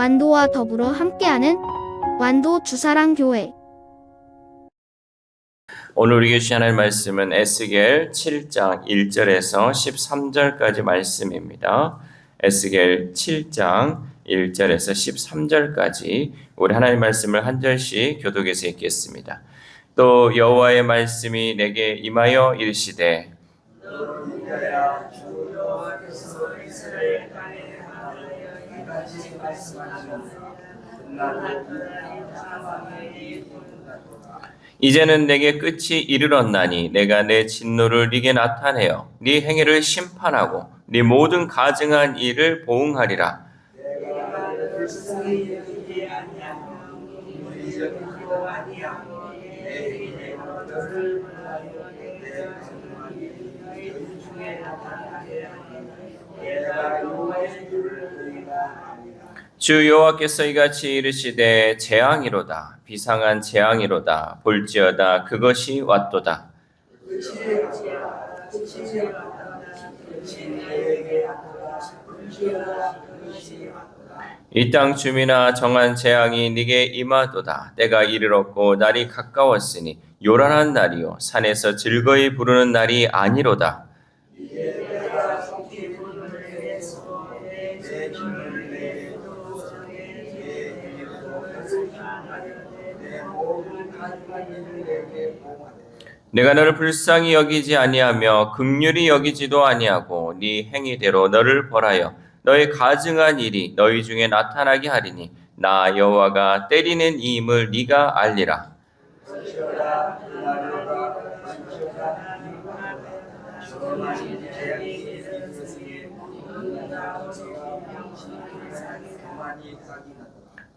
완도와 더불어 함께하는 완도 주사랑 교회 오늘 우리에게 주신 하나님 말씀은 에스겔 7장 1절에서 13절까지 말씀입니다. 에스겔 7장 1절에서 13절까지 우리 하나님 말씀을 한 절씩 교독해서 읽겠습니다. 또 여호와의 말씀이 내게 임하여 이르시되 이제는 내게 끝이 이르렀나니 내가 내 진노를 네게 나타내어 네 행위를 심판하고 네 모든 가증한 일을 보응하리라. 주 여호와께서 이같이 이르시되 재앙이로다 비상한 재앙이로다 볼지어다 그것이 왔도다. 이 땅 주민아 정한 재앙이 네게 임하도다. 때가 이르렀고 날이 가까웠으니 요란한 날이요. 산에서 즐거이 부르는 날이 아니로다 내가 너를 불쌍히 여기지 아니하며 극률이 여기지도 아니하고 네 행위대로 너를 벌하여 너의 가증한 일이 너희 중에 나타나게 하리니 나 여호와가 때리는 이임을 네가 알리라.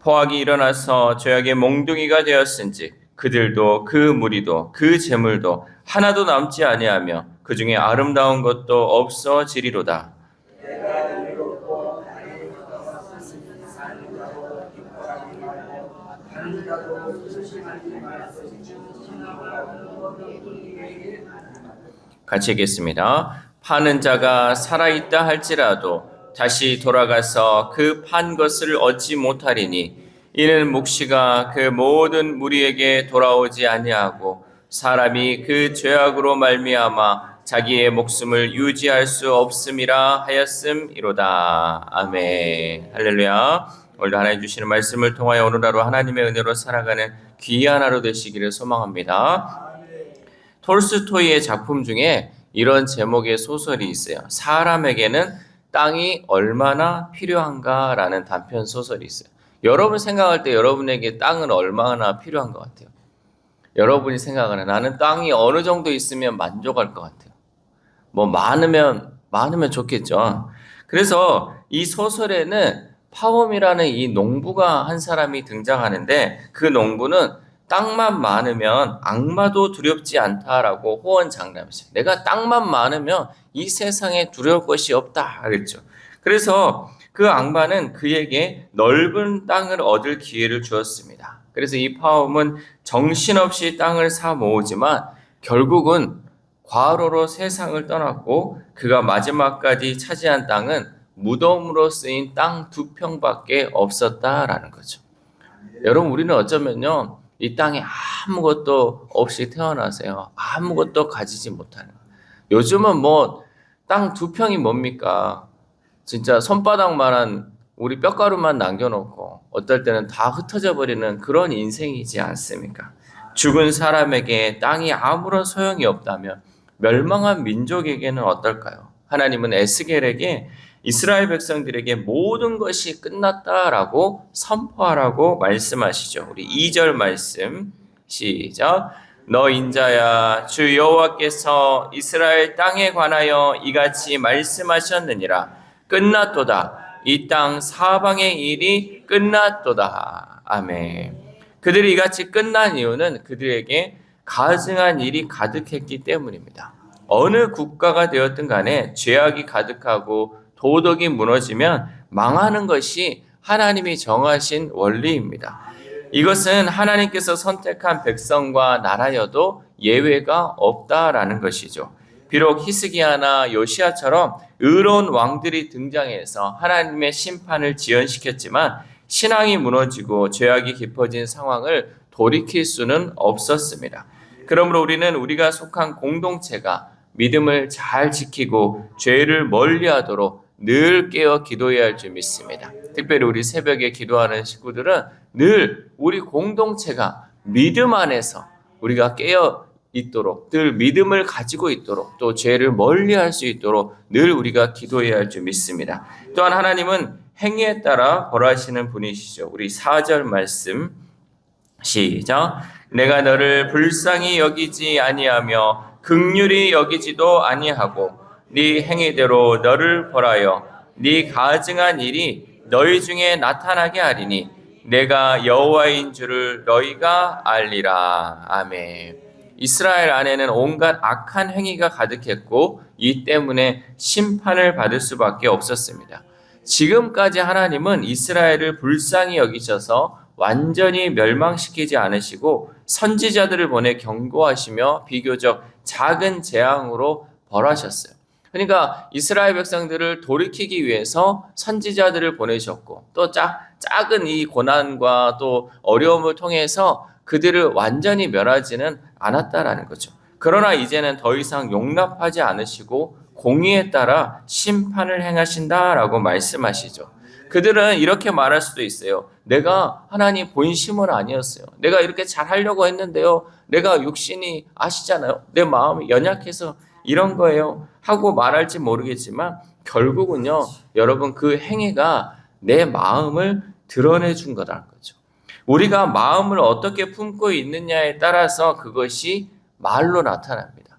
포악이 일어나서 죄악의 몽둥이가 되었은즉 그들도 그 무리도 그 재물도 하나도 남지 아니하며 그 중에 아름다운 것도 없어지리로다. 같이 읽겠습니다. 파는 자가 살아있다 할지라도 다시 돌아가서 그 판 것을 얻지 못하리니 이는 묵시가 그 모든 무리에게 돌아오지 아니하고 사람이 그 죄악으로 말미암아 자기의 목숨을 유지할 수 없음이라 하였음이로다. 아멘. 할렐루야. 오늘도 하나님 주시는 말씀을 통하여 오늘 하루 하나님의 은혜로 살아가는 귀한 하루 되시기를 소망합니다. 톨스토이의 작품 중에 이런 제목의 소설이 있어요. 사람에게는 땅이 얼마나 필요한가라는 단편 소설이 있어요. 여러분 생각할 때 여러분에게 땅은 얼마나 필요한 것 같아요? 여러분이 생각하는 나는 땅이 어느 정도 있으면 만족할 것 같아요. 뭐 많으면 많으면 좋겠죠. 그래서 이 소설에는 파움이라는 이 농부가 한 사람이 등장하는데 그 농부는 땅만 많으면 악마도 두렵지 않다라고 호언 장담했어요. 내가 땅만 많으면 이 세상에 두려울 것이 없다 그랬죠. 그래서 그 악마는 그에게 넓은 땅을 얻을 기회를 주었습니다. 그래서 이 파움은 정신없이 땅을 사 모으지만 결국은 과로로 세상을 떠났고 그가 마지막까지 차지한 땅은 무덤으로 쓰인 땅 두 평밖에 없었다라는 거죠. 여러분 우리는 어쩌면요 이 땅에 아무것도 없이 태어나세요. 아무것도 가지지 못하는. 요즘은 뭐 땅 두 평이 뭡니까? 진짜 손바닥만한 우리 뼈가루만 남겨놓고 어떨 때는 다 흩어져 버리는 그런 인생이지 않습니까? 죽은 사람에게 땅이 아무런 소용이 없다면 멸망한 민족에게는 어떨까요? 하나님은 에스겔에게 이스라엘 백성들에게 모든 것이 끝났다라고 선포하라고 말씀하시죠. 우리 2절 말씀 시작. 너 인자야 주 여호와께서 이스라엘 땅에 관하여 이같이 말씀하셨느니라. 끝났도다. 이 땅 사방의 일이 끝났도다. 아멘. 그들이 이같이 끝난 이유는 그들에게 가증한 일이 가득했기 때문입니다. 어느 국가가 되었든 간에 죄악이 가득하고 도덕이 무너지면 망하는 것이 하나님이 정하신 원리입니다. 이것은 하나님께서 선택한 백성과 나라여도 예외가 없다라는 것이죠. 비록 히스기야나 요시아처럼 의로운 왕들이 등장해서 하나님의 심판을 지연시켰지만 신앙이 무너지고 죄악이 깊어진 상황을 돌이킬 수는 없었습니다. 그러므로 우리는 우리가 속한 공동체가 믿음을 잘 지키고 죄를 멀리 하도록 늘 깨어 기도해야 할 줄 믿습니다. 특별히 우리 새벽에 기도하는 식구들은 늘 우리 공동체가 믿음 안에서 우리가 깨어 있도록 늘 믿음을 가지고 있도록 또 죄를 멀리 할 수 있도록 늘 우리가 기도해야 할 줄 믿습니다. 또한 하나님은 행위에 따라 벌하시는 분이시죠. 우리 4절 말씀 시작. 내가 너를 불쌍히 여기지 아니하며 극률이 여기지도 아니하고 네 행위대로 너를 벌하여 네 가증한 일이 너희 중에 나타나게 하리니 내가 여호와인 줄을 너희가 알리라. 아멘. 이스라엘 안에는 온갖 악한 행위가 가득했고 이 때문에 심판을 받을 수밖에 없었습니다. 지금까지 하나님은 이스라엘을 불쌍히 여기셔서 완전히 멸망시키지 않으시고 선지자들을 보내 경고하시며 비교적 작은 재앙으로 벌하셨어요. 그러니까 이스라엘 백성들을 돌이키기 위해서 선지자들을 보내셨고 또 작, 작은 이 고난과 또 어려움을 통해서 그들을 완전히 멸하지는 않았다라는 거죠. 그러나 이제는 더 이상 용납하지 않으시고 공의에 따라 심판을 행하신다라고 말씀하시죠. 그들은 이렇게 말할 수도 있어요. 내가 하나님 본심은 아니었어요. 내가 이렇게 잘 하려고 했는데요. 내가 육신이 아시잖아요. 내 마음이 연약해서 이런 거예요. 하고 말할지 모르겠지만 결국은요. 여러분 그 행위가 내 마음을 드러내 준 거라는 거죠. 우리가 마음을 어떻게 품고 있느냐에 따라서 그것이 말로 나타납니다.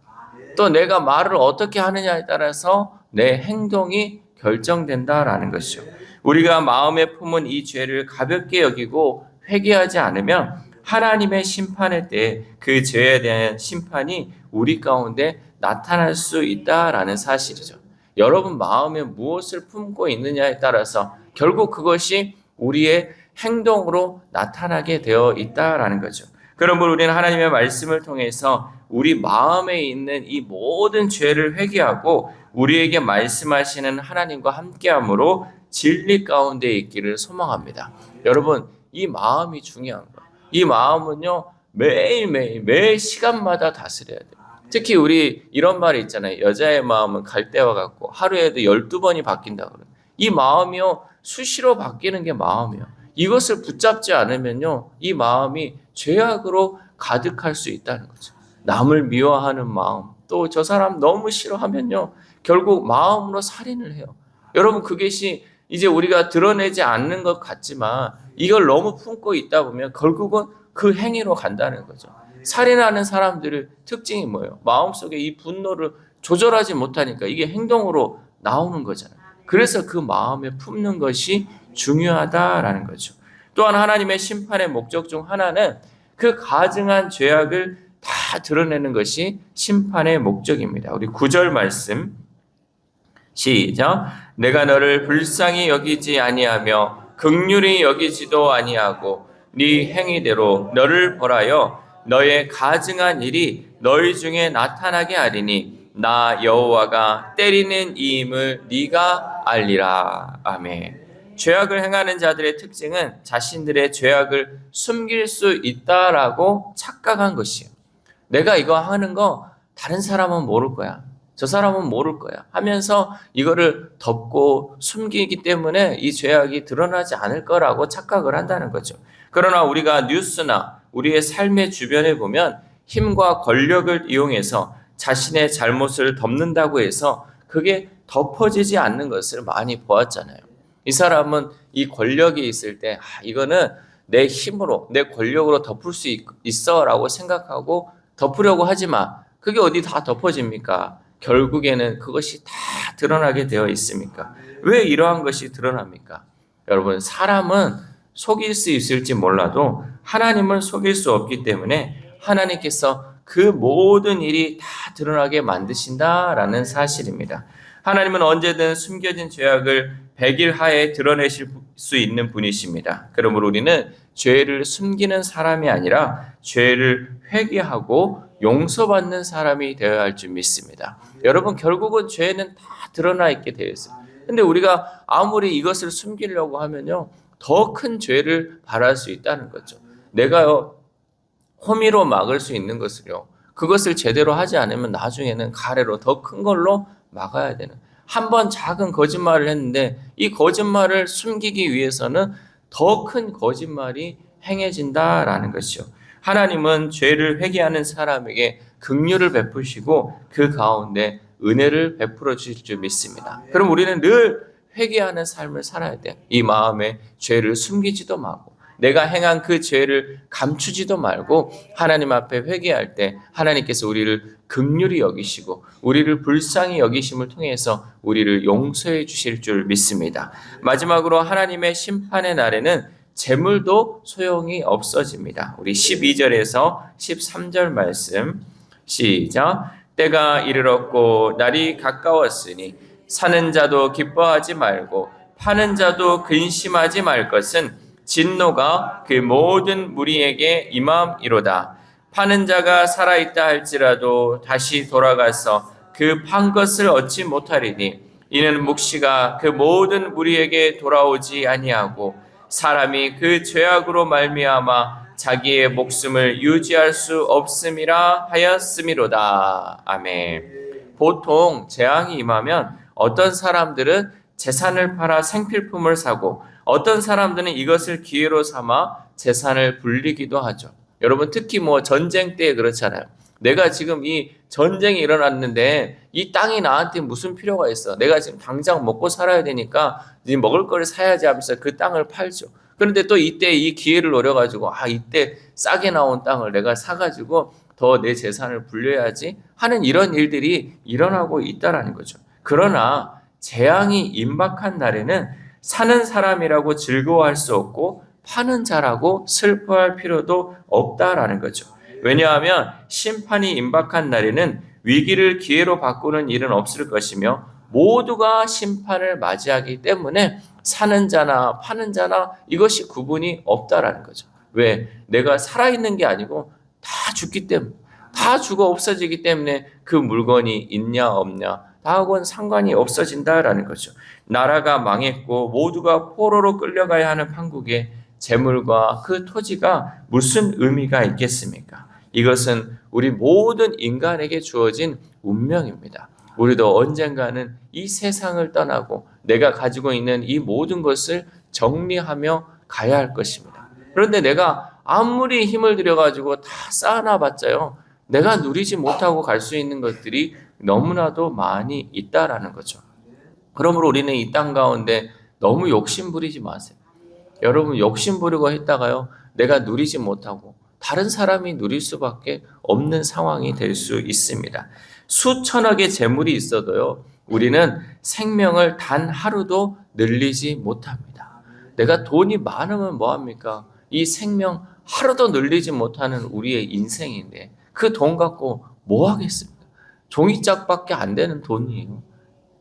또 내가 말을 어떻게 하느냐에 따라서 내 행동이 결정된다라는 것이죠. 우리가 마음에 품은 이 죄를 가볍게 여기고 회개하지 않으면 하나님의 심판의 때그 죄에 대한 심판이 우리 가운데 나타날 수 있다라는 사실이죠. 여러분 마음에 무엇을 품고 있느냐에 따라서 결국 그것이 우리의 행동으로 나타나게 되어 있다라는 거죠. 그러므로 우리는 하나님의 말씀을 통해서 우리 마음에 있는 이 모든 죄를 회개하고 우리에게 말씀하시는 하나님과 함께함으로 진리 가운데 있기를 소망합니다. 여러분, 이 마음이 중요한 거예요. 이 마음은요, 매일매일, 매 시간마다 다스려야 돼요. 특히 우리 이런 말이 있잖아요. 여자의 마음은 갈대와 같고 하루에도 12번이 바뀐다 그래요. 이 마음이요, 수시로 바뀌는 게 마음이에요. 이것을 붙잡지 않으면요, 이 마음이 죄악으로 가득할 수 있다는 거죠. 남을 미워하는 마음, 또 저 사람 너무 싫어하면요, 결국 마음으로 살인을 해요. 여러분, 그것이 이제 우리가 드러내지 않는 것 같지만 이걸 너무 품고 있다 보면 결국은 그 행위로 간다는 거죠. 살인하는 사람들의 특징이 뭐예요? 마음속에 이 분노를 조절하지 못하니까 이게 행동으로 나오는 거잖아요. 그래서 그 마음에 품는 것이 중요하다라는 거죠. 또한 하나님의 심판의 목적 중 하나는 그 가증한 죄악을 다 드러내는 것이 심판의 목적입니다. 우리 9절 말씀 시작. 내가 너를 불쌍히 여기지 아니하며 극률이 여기지도 아니하고 네 행위대로 너를 벌하여 너의 가증한 일이 너희 중에 나타나게 하리니 나 여호와가 때리는 이임을 네가 알리라. 아멘. 죄악을 행하는 자들의 특징은 자신들의 죄악을 숨길 수 있다라고 착각한 것이에요. 내가 이거 하는 거 다른 사람은 모를 거야. 저 사람은 모를 거야. 하면서 이거를 덮고 숨기기 때문에 이 죄악이 드러나지 않을 거라고 착각을 한다는 거죠. 그러나 우리가 뉴스나 우리의 삶의 주변에 보면 힘과 권력을 이용해서 자신의 잘못을 덮는다고 해서 그게 덮어지지 않는 것을 많이 보았잖아요. 이 사람은 이 권력이 있을 때, 아, 이거는 내 힘으로, 내 권력으로 덮을 수 있, 있어라고 생각하고 덮으려고 하지만 그게 어디 다 덮어집니까? 결국에는 그것이 다 드러나게 되어 있습니까? 왜 이러한 것이 드러납니까? 여러분, 사람은 속일 수 있을지 몰라도 하나님을 속일 수 없기 때문에 하나님께서 그 모든 일이 다 드러나게 만드신다라는 사실입니다. 하나님은 언제든 숨겨진 죄악을 백일 하에 드러내실 수 있는 분이십니다. 그러므로 우리는 죄를 숨기는 사람이 아니라 죄를 회개하고 용서받는 사람이 되어야 할 줄 믿습니다. 여러분 결국은 죄는 다 드러나 있게 되어 있어요. 근데 우리가 아무리 이것을 숨기려고 하면요 더 큰 죄를 발할 수 있다는 거죠. 내가요 호미로 막을 수 있는 것을요 그것을 제대로 하지 않으면 나중에는 가래로 더 큰 걸로 막아야 되는. 한 번 작은 거짓말을 했는데 이 거짓말을 숨기기 위해서는 더 큰 거짓말이 행해진다라는 것이요. 하나님은 죄를 회개하는 사람에게 긍휼을 베푸시고 그 가운데 은혜를 베풀어 주실 줄 믿습니다. 그럼 우리는 늘 회개하는 삶을 살아야 돼. 이 마음에 죄를 숨기지도 말고 내가 행한 그 죄를 감추지도 말고 하나님 앞에 회개할 때 하나님께서 우리를 긍휼히 여기시고 우리를 불쌍히 여기심을 통해서 우리를 용서해 주실 줄 믿습니다. 마지막으로 하나님의 심판의 날에는 재물도 소용이 없어집니다. 우리 12절에서 13절 말씀 시작 때가 이르렀고 날이 가까웠으니 사는 자도 기뻐하지 말고 파는 자도 근심하지 말 것은 진노가 그 모든 무리에게 임함이로다. 파는 자가 살아있다 할지라도 다시 돌아가서 그 판 것을 얻지 못하리니 이는 묵시가 그 모든 무리에게 돌아오지 아니하고 사람이 그 죄악으로 말미암아 자기의 목숨을 유지할 수 없음이라 하였음이로다. 아멘. 보통 재앙이 임하면 어떤 사람들은 재산을 팔아 생필품을 사고 어떤 사람들은 이것을 기회로 삼아 재산을 불리기도 하죠. 여러분 특히 뭐 전쟁 때 그렇잖아요. 내가 지금 이 전쟁이 일어났는데 이 땅이 나한테 무슨 필요가 있어? 내가 지금 당장 먹고 살아야 되니까 이제 먹을 거를 사야지 하면서 그 땅을 팔죠. 그런데 또 이때 이 기회를 노려가지고 아 이때 싸게 나온 땅을 내가 사가지고 더 내 재산을 불려야지 하는 이런 일들이 일어나고 있다라는 거죠. 그러나 재앙이 임박한 날에는 사는 사람이라고 즐거워할 수 없고 파는 자라고 슬퍼할 필요도 없다라는 거죠. 왜냐하면 심판이 임박한 날에는 위기를 기회로 바꾸는 일은 없을 것이며 모두가 심판을 맞이하기 때문에 사는 자나 파는 자나 이것이 구분이 없다라는 거죠. 왜? 내가 살아있는 게 아니고 다 죽기 때문에 다 죽어 없어지기 때문에 그 물건이 있냐 없냐 다하고는 상관이 없어진다라는 거죠. 나라가 망했고 모두가 포로로 끌려가야 하는 판국에 재물과 그 토지가 무슨 의미가 있겠습니까? 이것은 우리 모든 인간에게 주어진 운명입니다. 우리도 언젠가는 이 세상을 떠나고 내가 가지고 있는 이 모든 것을 정리하며 가야 할 것입니다. 그런데 내가 아무리 힘을 들여가지고 다 쌓아놔봤자요. 내가 누리지 못하고 갈 수 있는 것들이 너무나도 많이 있다라는 거죠. 그러므로 우리는 이 땅 가운데 너무 욕심 부리지 마세요. 여러분 욕심 부리고 했다가요. 내가 누리지 못하고 다른 사람이 누릴 수밖에 없는 상황이 될 수 있습니다. 수천억의 재물이 있어도요. 우리는 생명을 단 하루도 늘리지 못합니다. 내가 돈이 많으면 뭐 합니까? 이 생명 하루도 늘리지 못하는 우리의 인생인데 그 돈 갖고 뭐 하겠습니까? 종이짝밖에 안 되는 돈이에요.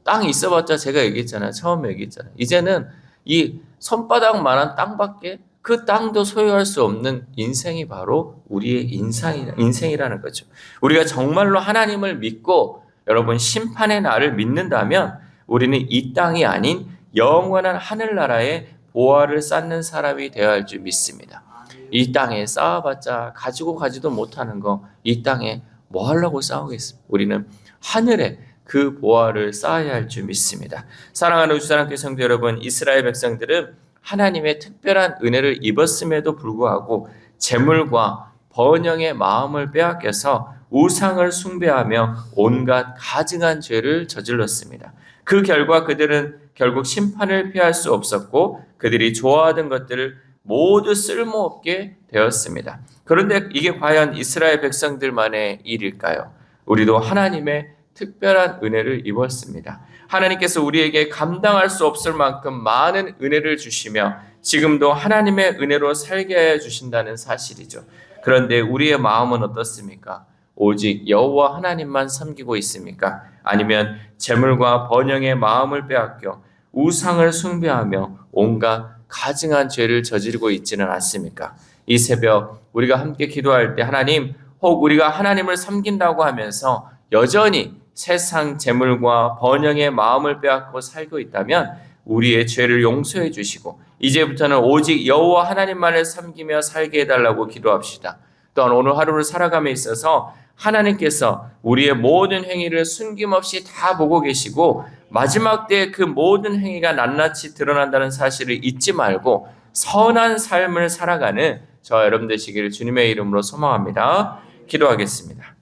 땅이 있어봤자 제가 얘기했잖아요. 처음에 얘기했잖아요. 이제는 이 손바닥만한 땅밖에 그 땅도 소유할 수 없는 인생이 바로 우리의 인상이, 인생이라는 거죠. 우리가 정말로 하나님을 믿고 여러분 심판의 날을 믿는다면 우리는 이 땅이 아닌 영원한 하늘나라의 보화를 쌓는 사람이 되어야 할 줄 믿습니다. 이 땅에 쌓아봤자 가지고 가지도 못하는 거 이 땅에 뭐 하려고 싸우겠습니까? 우리는 하늘에 그 보화를 쌓아야 할 줄 믿습니다. 사랑하는 우주사랑교회 성도 여러분, 이스라엘 백성들은 하나님의 특별한 은혜를 입었음에도 불구하고 재물과 번영의 마음을 빼앗겨서 우상을 숭배하며 온갖 가증한 죄를 저질렀습니다. 그 결과 그들은 결국 심판을 피할 수 없었고 그들이 좋아하던 것들을 모두 쓸모없게 되었습니다. 그런데 이게 과연 이스라엘 백성들만의 일일까요? 우리도 하나님의 특별한 은혜를 입었습니다. 하나님께서 우리에게 감당할 수 없을 만큼 많은 은혜를 주시며 지금도 하나님의 은혜로 살게 해 주신다는 사실이죠. 그런데 우리의 마음은 어떻습니까? 오직 여호와 하나님만 섬기고 있습니까? 아니면 재물과 번영의 마음을 빼앗겨 우상을 숭배하며 온갖 가증한 죄를 저지르고 있지는 않습니까? 이 새벽 우리가 함께 기도할 때 하나님 혹 우리가 하나님을 섬긴다고 하면서 여전히 세상 재물과 번영의 마음을 빼앗고 살고 있다면 우리의 죄를 용서해 주시고 이제부터는 오직 여호와 하나님만을 섬기며 살게 해달라고 기도합시다. 또한 오늘 하루를 살아감에 있어서 하나님께서 우리의 모든 행위를 숨김없이 다 보고 계시고 마지막 때그 모든 행위가 낱낱이 드러난다는 사실을 잊지 말고 선한 삶을 살아가는 저 여러분 되시기를 주님의 이름으로 소망합니다. 기도하겠습니다.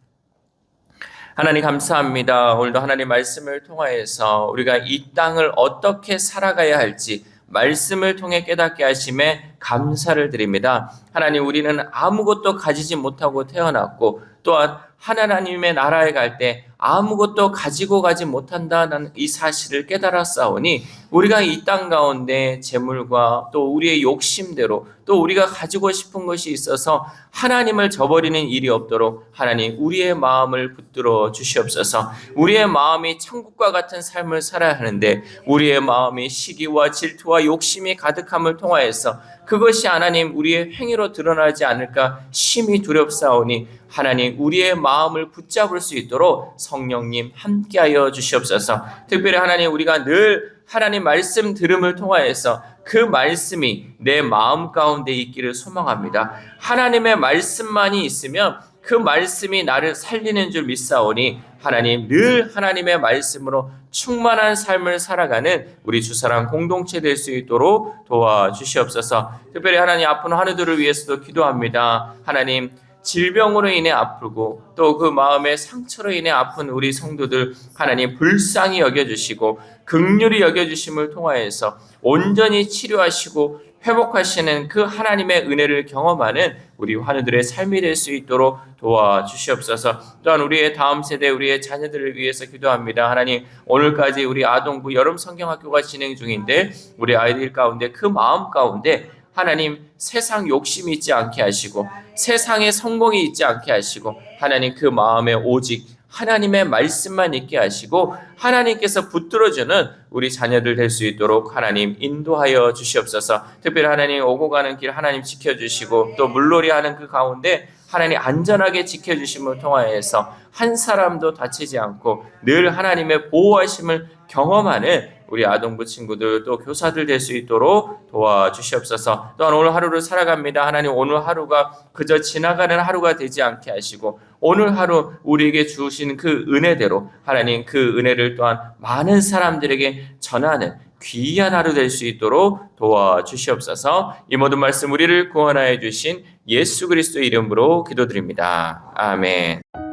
하나님 감사합니다. 오늘도 하나님 말씀을 통하여서 우리가 이 땅을 어떻게 살아가야 할지 말씀을 통해 깨닫게 하심에 감사를 드립니다. 하나님 우리는 아무것도 가지지 못하고 태어났고 또한 하나님의 나라에 갈 때 아무것도 가지고 가지 못한다는 이 사실을 깨달았사오니 우리가 이 땅 가운데 재물과 또 우리의 욕심대로 또 우리가 가지고 싶은 것이 있어서 하나님을 저버리는 일이 없도록 하나님 우리의 마음을 붙들어 주시옵소서. 우리의 마음이 천국과 같은 삶을 살아야 하는데 우리의 마음이 시기와 질투와 욕심이 가득함을 통하여서 그것이 하나님 우리의 행위로 드러나지 않을까 심히 두렵사오니 하나님 우리의 마음 을 붙잡을 수 있도록 성령님 함께하여 주시옵소서. 특별히 하나님 우리가 늘 하나님 말씀 들음을 통하여서 그 말씀이 내 마음 가운데 있기를 소망합니다. 하나님의 말씀만이 있으면 그 말씀이 나를 살리는 줄 믿사오니 하나님 늘 하나님의 말씀으로 충만한 삶을 살아가는 우리 주사랑 공동체 될 수 있도록 도와주시옵소서. 특별히 하나님 아픈 하늘들을 위해서도 기도합니다. 하나님 질병으로 인해 아프고 또 그 마음의 상처로 인해 아픈 우리 성도들 하나님 불쌍히 여겨주시고 극률이 여겨주심을 통하여서 온전히 치료하시고 회복하시는 그 하나님의 은혜를 경험하는 우리 환우들의 삶이 될 수 있도록 도와주시옵소서. 또한 우리의 다음 세대 우리의 자녀들을 위해서 기도합니다. 하나님 오늘까지 우리 아동부 여름 성경학교가 진행 중인데 우리 아이들 가운데 그 마음 가운데 하나님 세상 욕심이 있지 않게 하시고 세상에 성공이 있지 않게 하시고 하나님 그 마음에 오직 하나님의 말씀만 있게 하시고 하나님께서 붙들어주는 우리 자녀들 될 수 있도록 하나님 인도하여 주시옵소서. 특별히 하나님 오고 가는 길 하나님 지켜주시고 또 물놀이 하는 그 가운데 하나님 안전하게 지켜주심을 통하여서 한 사람도 다치지 않고 늘 하나님의 보호하심을 경험하는 우리 아동부 친구들 또 교사들 될 수 있도록 도와주시옵소서. 또한 오늘 하루를 살아갑니다. 하나님 오늘 하루가 그저 지나가는 하루가 되지 않게 하시고 오늘 하루 우리에게 주신 그 은혜대로 하나님 그 은혜를 또한 많은 사람들에게 전하는 귀한 하루 될 수 있도록 도와주시옵소서. 이 모든 말씀 우리를 구원하여 주신 예수 그리스도의 이름으로 기도드립니다. 아멘.